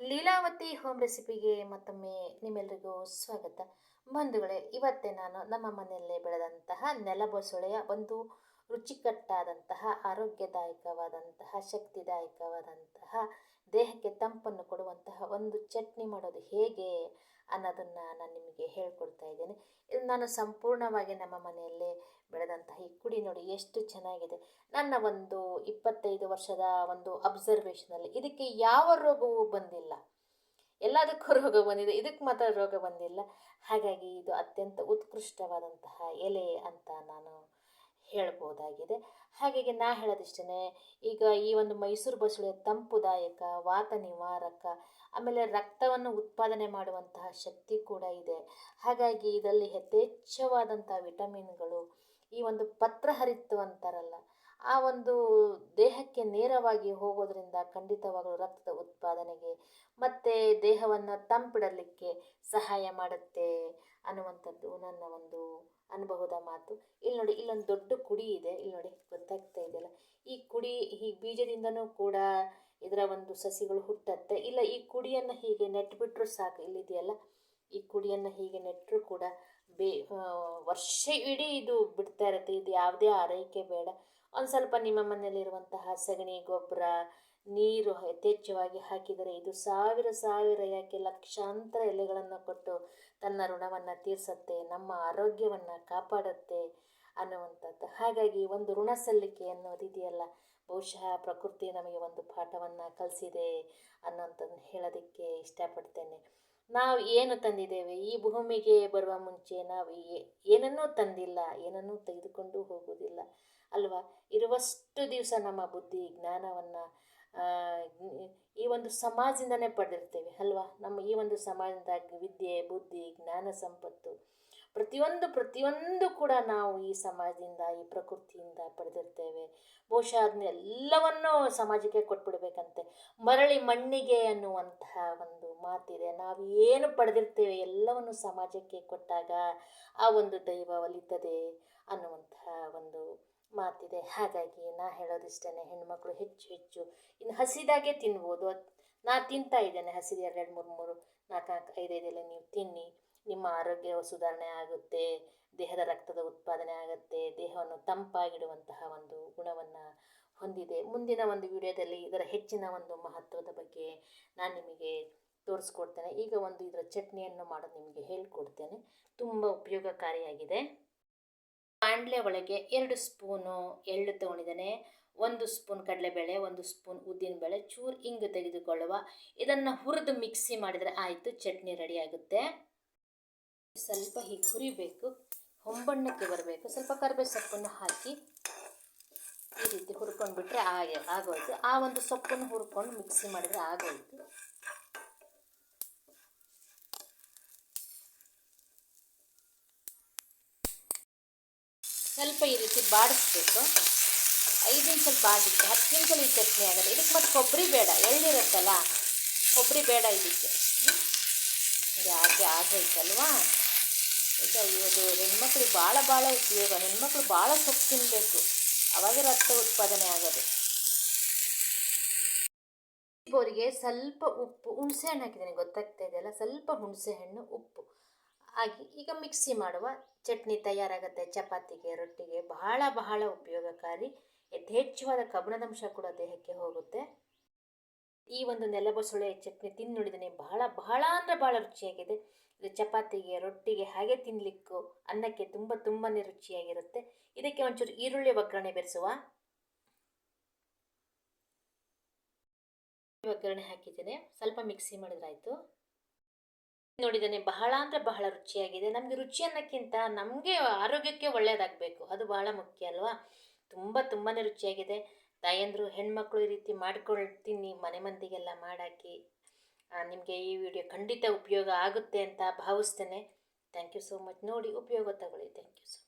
Leelavathi home ರೆಸಿಪಿಗೆ ಮತ್ತೊಮ್ಮೆ ನಿಮ್ಮೆಲ್ಲರಿಗೂ ಸ್ವಾಗತ. ಬಂಧುಗಳೇ, ಇವತ್ತೇ ನಾನು ನಮ್ಮ ಮನೆಯಲ್ಲೇ ಬೆಳೆದಂತಹ ನೆಲಬಸಳೆಯ ಒಂದು ರುಚಿಕಟ್ಟಾದಂತಹ, ಆರೋಗ್ಯದಾಯಕವಾದಂತಹ, ಶಕ್ತಿದಾಯಕವಾದಂತಹ, ದೇಹಕ್ಕೆ ತಂಪನ್ನು ಕೊಡುವಂತಹ ಒಂದು ಚಟ್ನಿ ಮಾಡೋದು ಹೇಗೆ ಅನ್ನೋದನ್ನು ನಾನು ನಿಮಗೆ ಹೇಳ್ಕೊಡ್ತಾ ಇದ್ದೇನೆ. ಇದು ನಾನು ಸಂಪೂರ್ಣವಾಗಿ ನಮ್ಮ ಮನೆಯಲ್ಲೇ ಬೆಳೆದಂತಹ ಈ ಕುಡಿ ನೋಡಿ ಎಷ್ಟು ಚೆನ್ನಾಗಿದೆ. ನನ್ನ ಒಂದು ಇಪ್ಪತ್ತೈದು ವರ್ಷದ ಒಂದು ಅಬ್ಸರ್ವೇಷನಲ್ಲಿ ಇದಕ್ಕೆ ಯಾವ ರೋಗವೂ ಬಂದಿಲ್ಲ. ಎಲ್ಲದಕ್ಕೂ ರೋಗ ಬಂದಿದೆ, ಇದಕ್ಕೆ ಮಾತ್ರ ರೋಗ ಬಂದಿಲ್ಲ. ಹಾಗಾಗಿ ಇದು ಅತ್ಯಂತ ಉತ್ಕೃಷ್ಟವಾದಂತಹ ಎಲೆ ಅಂತ ನಾನು ಹೇಳ್ಬೋದಾಗಿದೆ. ಹಾಗಾಗಿ ನಾ ಹೇಳೋದಿಷ್ಟೇ ಈಗ ಈ ಒಂದು ಮೈಸೂರು ಬಸಳೆ ತಂಪುದಾಯಕ, ವಾತ ನಿವಾರಕ, ಆಮೇಲೆ ರಕ್ತವನ್ನು ಉತ್ಪಾದನೆ ಮಾಡುವಂತಹ ಶಕ್ತಿ ಕೂಡ ಇದೆ. ಹಾಗಾಗಿ ಇದರಲ್ಲಿ ಯಥೇಚ್ಛವಾದಂಥ ವಿಟಮಿನ್ಗಳು, ಈ ಒಂದು ಪತ್ರ ಹರಿತು ಅಂತಾರಲ್ಲ ಆ ಒಂದು ದೇಹಕ್ಕೆ ನೇರವಾಗಿ ಹೋಗೋದ್ರಿಂದ ಖಂಡಿತವಾಗಲೂ ರಕ್ತದ ಉತ್ಪಾದನೆಗೆ ಮತ್ತು ದೇಹವನ್ನು ತಂಪಿಡಲಿಕ್ಕೆ ಸಹಾಯ ಮಾಡುತ್ತೆ ಅನ್ನುವಂಥದ್ದು ನನ್ನ ಒಂದು ಅನುಭವದ ಮಾತು. ಇಲ್ಲಿ ನೋಡಿ, ಇಲ್ಲೊಂದು ದೊಡ್ಡ ಕುಡಿ ಇದೆ. ಇಲ್ಲಿ ನೋಡಿ, ಗೊತ್ತಾಗ್ತಾ ಇದೆಯಲ್ಲ? ಈ ಕುಡಿ, ಈ ಬೀಜದಿಂದನೂ ಕೂಡ ಇದರ ಒಂದು ಸಸಿಗಳು ಹುಟ್ಟತ್ತೆ. ಇಲ್ಲ, ಈ ಕುಡಿಯನ್ನು ಹೀಗೆ ನೆಟ್ಬಿಟ್ರೂ ಸಾಕು. ಇಲ್ಲಿದೆಯಲ್ಲ? ಈ ಕುಡಿಯನ್ನು ಹೀಗೆ ನೆಟ್ಟರೂ ಕೂಡ ಬೇ ವರ್ಷ ಇಡೀ ಇದು ಬಿಡ್ತಾ ಇರುತ್ತೆ. ಇದು ಯಾವುದೇ ಆರೈಕೆ ಬೇಡ. ಒಂದು ಸ್ವಲ್ಪ ನಿಮ್ಮ ಮನೆಯಲ್ಲಿರುವಂತಹ ಸಗಣಿ, ಗೊಬ್ಬರ, ನೀರು ಯಥೇಚ್ಛವಾಗಿ ಹಾಕಿದರೆ ಇದು ಸಾವಿರ ಸಾವಿರ ಯಾಕೆ ಲಕ್ಷಾಂತರ ಎಲೆಗಳನ್ನು ಕೊಟ್ಟು ತನ್ನ ಋಣವನ್ನು ತೀರಿಸುತ್ತೆ, ನಮ್ಮ ಆರೋಗ್ಯವನ್ನು ಕಾಪಾಡುತ್ತೆ ಅನ್ನುವಂಥದ್ದು. ಹಾಗಾಗಿ ಒಂದು ಋಣ ಸಲ್ಲಿಕೆ ಅನ್ನೋದಿದೆಯಲ್ಲ ಬಹುಶಃ ಪ್ರಕೃತಿ ನಮಗೆ ಒಂದು ಪಾಠವನ್ನು ಕಲಿಸಿದೆ ಅನ್ನೋಂಥದ್ದು ಹೇಳೋದಕ್ಕೆ ಇಷ್ಟಪಡ್ತೇನೆ. ನಾವು ಏನು ತಂದಿದ್ದೇವೆ? ಈ ಭೂಮಿಗೆ ಬರುವ ಮುಂಚೆ ನಾವು ಏನನ್ನೂ ತಂದಿಲ್ಲ, ಏನನ್ನೂ ತೆಗೆದುಕೊಂಡು ಹೋಗುವುದಿಲ್ಲ ಅಲ್ವಾ? ಇರುವಷ್ಟು ದಿವಸ ನಮ್ಮ ಬುದ್ಧಿ, ಜ್ಞಾನವನ್ನು ಈ ಒಂದು ಸಮಾಜದಿಂದನೇ ಪಡೆದಿರ್ತೇವೆ ಅಲ್ವಾ? ನಮ್ಮ ಈ ಒಂದು ಸಮಾಜದಿಂದ ವಿದ್ಯೆ, ಬುದ್ಧಿ, ಜ್ಞಾನ, ಸಂಪತ್ತು ಪ್ರತಿಯೊಂದು ಪ್ರತಿಯೊಂದು ಕೂಡ ನಾವು ಈ ಸಮಾಜದಿಂದ, ಈ ಪ್ರಕೃತಿಯಿಂದ ಪಡೆದಿರ್ತೇವೆ. ಬಹುಶಃ ಅದನ್ನೆಲ್ಲವನ್ನೂ ಸಮಾಜಕ್ಕೆ ಕೊಟ್ಬಿಡ್ಬೇಕಂತೆ. ಮರಳಿ ಮಣ್ಣಿಗೆ ಅನ್ನುವಂತಹ ಒಂದು ಮಾತಿದೆ. ನಾವು ಏನು ಪಡೆದಿರ್ತೇವೆ, ಎಲ್ಲವನ್ನು ಸಮಾಜಕ್ಕೆ ಕೊಟ್ಟಾಗ ಆ ಒಂದು ದೈವ ಒಲಿತದೆ ಅನ್ನುವಂತಹ ಒಂದು ಮಾತಿದೆ. ಹಾಗಾಗಿ ನಾ ಹೇಳೋದಿಷ್ಟೇ ಹೆಣ್ಮಕ್ಳು ಹೆಚ್ಚು ಹೆಚ್ಚು. ಇನ್ನು ಹಸಿದಾಗೆ ತಿನ್ಬೋದು. ನಾ ತಿಂತಾ ಇದ್ದೇನೆ ಹಸಿದ ಎರಡು ಮೂರು ಮೂರು ನಾಲ್ಕು ನಾಲ್ಕು ಐದೈದೆಲ್ಲ ನೀವು ತಿನ್ನಿ. ನಿಮ್ಮ ಆರೋಗ್ಯ ಸುಧಾರಣೆ ಆಗುತ್ತೆ, ದೇಹದ ರಕ್ತದ ಉತ್ಪಾದನೆ ಆಗುತ್ತೆ, ದೇಹವನ್ನು ತಂಪಾಗಿಡುವಂತಹ ಒಂದು ಗುಣವನ್ನು ಹೊಂದಿದೆ. ಮುಂದಿನ ಒಂದು ವಿಡಿಯೋದಲ್ಲಿ ಇದರ ಹೆಚ್ಚಿನ ಒಂದು ಮಹತ್ವದ ಬಗ್ಗೆ ನಾನು ನಿಮಗೆ ತೋರಿಸ್ಕೊಡ್ತೇನೆ. ಈಗ ಒಂದು ಇದರ ಚಟ್ನಿಯನ್ನು ಮಾಡೋದು ನಿಮಗೆ ಹೇಳ್ಕೊಡ್ತೇನೆ. ತುಂಬ ಉಪಯೋಗಕಾರಿಯಾಗಿದೆ. ಬಾಣಲೆ ಒಳಗೆ ಎರಡು ಸ್ಪೂನು ಎಳ್ಳು ತೊಗೊಂಡಿದ್ದೇನೆ. ಒಂದು ಸ್ಪೂನ್ ಕಡಲೆಬೇಳೆ, ಒಂದು ಸ್ಪೂನ್ ಉದ್ದಿನಬೇಳೆ, ಚೂರು ಇಂಗು ತೆಗೆದುಕೊಳ್ಳುವ. ಇದನ್ನು ಹುರಿದು ಮಿಕ್ಸಿ ಮಾಡಿದರೆ ಆಯಿತು, ಚಟ್ನಿ ರೆಡಿ ಆಗುತ್ತೆ. ಸ್ವಲ್ಪ ಹೀಗೆ ಹುರಿಬೇಕು, ಹೊಂಬಣ್ಣಕ್ಕೆ ಬರಬೇಕು. ಸ್ವಲ್ಪ ಕರ್ಬೇವು ಸೊಪ್ಪನ್ನು ಹಾಕಿ ಈ ರೀತಿ ಹುರ್ಕೊಂಡು ಬಿಟ್ಟರೆ ಆಗ ಆಗೋಯ್ತು. ಆ ಒಂದು ಸೊಪ್ಪನ್ನು ಹುರ್ಕೊಂಡು ಮಿಕ್ಸಿ ಮಾಡಿದರೆ ಆಗೋಯ್ತು. ಸ್ವಲ್ಪ ಈ ರೀತಿ ಬಾಡಿಸ್ಬೇಕು. ಐದು ನಿಮಿಷ ಬಾಡಿದ್ದು, ಹತ್ತು ನಿಮಿಷದಲ್ಲಿ ಈ ಚಟ್ನಿ ಆಗುತ್ತೆ ಇದಕ್ಕೆ ಮತ್ತೆ ಕೊಬ್ಬರಿ ಬೇಡ ಎಳ್ಳಿರುತ್ತಲ್ಲ ಕೊಬ್ಬರಿ ಬೇಡ ಇದಕ್ಕೆ. ಇದು ಹಾಗೆ ಆಗೈತಲ್ವಾ ಇದು ಹೆಣ್ಮಕ್ಳಿಗೆ ಭಾಳ ಭಾಳ ಉಪಯೋಗ. ಹೆಣ್ಮಕ್ಳು ಭಾಳ ಸೊಪ್ಪು ತಿನ್ನಬೇಕು ಅವಾಗ ರಕ್ತ ಉತ್ಪಾದನೆ ಆಗೋದು. ಅವರಿಗೆ ಸ್ವಲ್ಪ ಉಪ್ಪು, ಹುಣಸೆ ಹಣ್ಣು ಹಾಕಿದ್ದೀನಿ. ಗೊತ್ತಾಗ್ತಾ ಇದೆಯಲ್ಲ ಸ್ವಲ್ಪ ಹುಣಸೆ ಹಣ್ಣು, ಉಪ್ಪು. ಹಾಗೆ ಈಗ ಮಿಕ್ಸಿ ಮಾಡುವ. ಚಟ್ನಿ ತಯಾರಾಗುತ್ತೆ ಚಪಾತಿಗೆ, ರೊಟ್ಟಿಗೆ. ಬಹಳ ಬಹಳ ಉಪಯೋಗಕಾರಿ, ಯಥೇಚ್ಛವಾದ ಕಬ್ಬಿಣದಂಶ ಕೂಡ ದೇಹಕ್ಕೆ ಹೋಗುತ್ತೆ. ಈ ಒಂದು ನೆಲಬಸಳೆ ಚಟ್ನಿ ತಿಂದು ನೋಡಿದ್ದೀನಿ ಬಹಳ ಬಹಳ ಅಂದರೆ ಭಾಳ ರುಚಿಯಾಗಿದೆ. ಇದು ಚಪಾತಿಗೆ, ರೊಟ್ಟಿಗೆ ಹಾಗೆ ತಿನ್ನಲಿಕ್ಕೂ ಅನ್ನಕ್ಕೆ ತುಂಬ ತುಂಬಾ ರುಚಿಯಾಗಿರುತ್ತೆ. ಇದಕ್ಕೆ ಒಂಚೂರು ಈರುಳ್ಳಿ ಒಗ್ಗರಣೆ ಬೆರೆಸುವ. ಒಗ್ಗರಣೆ ಹಾಕಿದ್ದೇನೆ. ಸ್ವಲ್ಪ ಮಿಕ್ಸಿ ಮಾಡಿದ್ರಾಯ್ತು. ನೋಡಿದ್ದೇನೆ ಬಹಳ ಅಂದರೆ ಬಹಳ ರುಚಿಯಾಗಿದೆ. ನಮಗೆ ರುಚಿ ಅನ್ನೋಕ್ಕಿಂತ ನಮಗೆ ಆರೋಗ್ಯಕ್ಕೆ ಒಳ್ಳೆಯದಾಗಬೇಕು ಅದು ಬಹಳ ಮುಖ್ಯ ಅಲ್ವಾ? ತುಂಬ ತುಂಬಾ ರುಚಿಯಾಗಿದೆ. ತಾಯಂದರು ಹೆಣ್ಮಕ್ಳು ಈ ರೀತಿ ಮಾಡ್ಕೊಳ್ತೀನಿ, ಮನೆ ಮಂದಿಗೆಲ್ಲ ಮಾಡಾಕಿ ನಿಮಗೆ ಈ ವಿಡಿಯೋ ಖಂಡಿತ ಉಪಯೋಗ ಆಗುತ್ತೆ ಅಂತ ಭಾವಿಸ್ತೇನೆ. ಥ್ಯಾಂಕ್ ಯು ಸೋ ಮಚ್ ನೋಡಿ ಉಪಯೋಗ ತಗೊಳ್ಳಿ. Thank you so